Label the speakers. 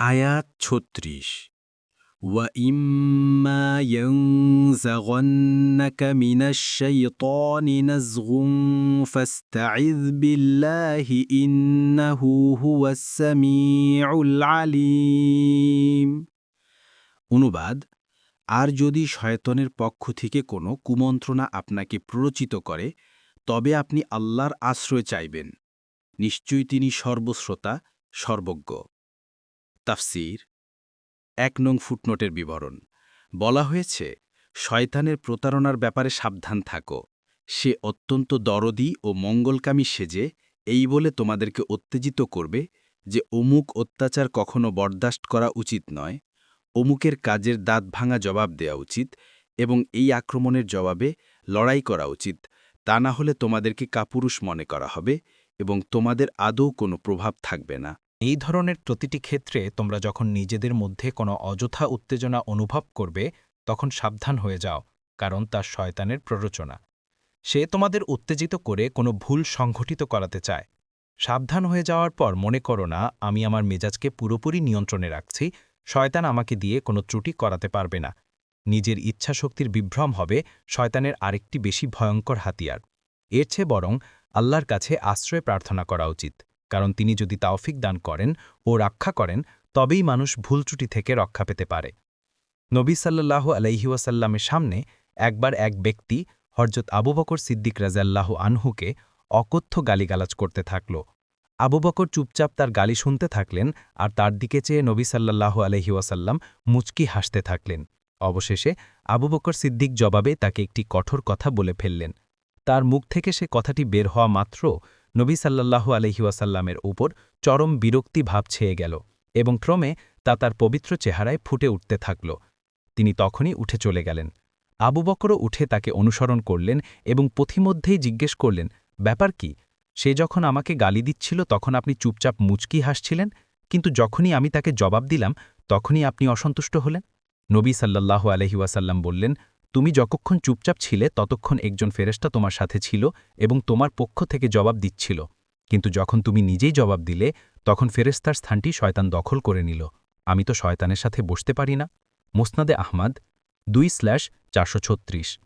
Speaker 1: আয়াত ছত্রিশ وَإِمَّا يَنزَغَنَّكَ مِنَ الشَّيْطَانِ نَزْغٌ فَاسْتَعِذْ بِاللَّهِ إِنَّهُ هُوَ السَّمِيعُ الْعَلِيمُ অনুবাদ আর যদি শয়তনের পক্ষ থেকে কোনো কুমন্ত্রণা আপনাকে প্ররোচিত করে তবে আপনি আল্লাহর আশ্রয় চাইবেন নিশ্চয়ই তিনি সর্বশ্রোতা সর্বজ্ঞ তাফসির, এক নং ফুটনোটের বিবরণ। বলা হয়েছে, শয়তানের প্রতারণার ব্যাপারে সাবধান থাকো। সে অত্যন্ত দরদি ও মঙ্গলকামী সেজে এই বলে তোমাদেরকে উত্তেজিত করবে যে অমুক অত্যাচার কখনো বরদাস্ত করা উচিত নয়, অমুকের কাজের দাঁত ভাঙা জবাব দেওয়া উচিত এবং এই আক্রমণের জবাবে লড়াই করা উচিত। তা না হলে তোমাদেরকে কাপুরুষ মনে করা হবে এবং তোমাদের আদৌ কোনো প্রভাব থাকবে না।
Speaker 2: এই ধরনের প্রতিটি ক্ষেত্রে তোমরা যখন নিজেদের মধ্যে কোনো অযথা উত্তেজনা অনুভব করবে, তখন সাবধান হয়ে যাও, কারণ তা শয়তানের প্ররোচনা। সে তোমাদের উত্তেজিত করে কোনো ভুল সংঘটিত করাতে চায়। সাবধান হয়ে যাওয়ার পর মনে করো না, আমি আমার মেজাজকে পুরোপুরি নিয়ন্ত্রণে রাখছি, শয়তান আমাকে দিয়ে কোনো ত্রুটি করাতে পারবে না। নিজের ইচ্ছাশক্তির বিভ্রম হবে শয়তানের আরেকটি বেশি ভয়ঙ্কর হাতিয়ার। এর চেয়ে বরং আল্লাহর কাছে আশ্রয় প্রার্থনা করা উচিত। কারণ তিনি যদি তাওফিক দান করেন ও রক্ষা করেন, তবেই মানুষ ভুল ত্রুটি থেকে রক্ষা পেতে পারে। নবী সাল্লাল্লাহু আলাইহিওয়াসাল্লামের সামনে একবার এক ব্যক্তি হরজত আবু বকর সিদ্দিক রাজাল্লাহ আনহুকে অকথ্য গালিগালাজ করতে থাকল। আবু বকর চুপচাপ তার গালি শুনতে থাকলেন আর তার দিকে চেয়ে নবী সাল্লাল্লাহু আলহিউসাল্লাম মুচকি হাসতে থাকলেন। অবশেষে আবু বকর সিদ্দিক জবাবে তাকে একটি কঠোর কথা বলে ফেললেন। তার মুখ থেকে সে কথাটি বের হওয়া মাত্র নবী সাল্লাল্লাহু আলহিউসাল্লামের উপর চরম বিরক্তি ভাব ছেয়ে গেল এবং ক্রমে তা তার পবিত্র চেহারায় ফুটে উঠতে থাকল। তিনি তখনই উঠে চলে গেলেন। আবু বকরও উঠে তাকে অনুসরণ করলেন এবং পথিমধ্যেই জিজ্ঞেস করলেন, ব্যাপার কি? সে যখন আমাকে গালি দিচ্ছিল তখন আপনি চুপচাপ মুচকি হাসছিলেন? কিন্তু যখনই আমি তাকে জবাব দিলাম তখনই আপনি অসন্তুষ্ট হলেন? নবী সাল্লাল্লাহু আলহিউসাল্লাম বললেন তুমি যতক্ষণ চুপচাপ ছিলে, ততক্ষণ একজন ফেরেস্তা তোমার সাথে ছিল এবং তোমার পক্ষ থেকে জবাব দিচ্ছিল। কিন্তু যখন তুমি নিজেই জবাব দিলে, তখন ফেরেস্তার স্থানটি শয়তান দখল করে নিল। আমি তো শয়তানের সাথে বসতে পারি না। মুসনাদে আহমাদ দুই স্ল্যাশ চারশো ছত্রিশ।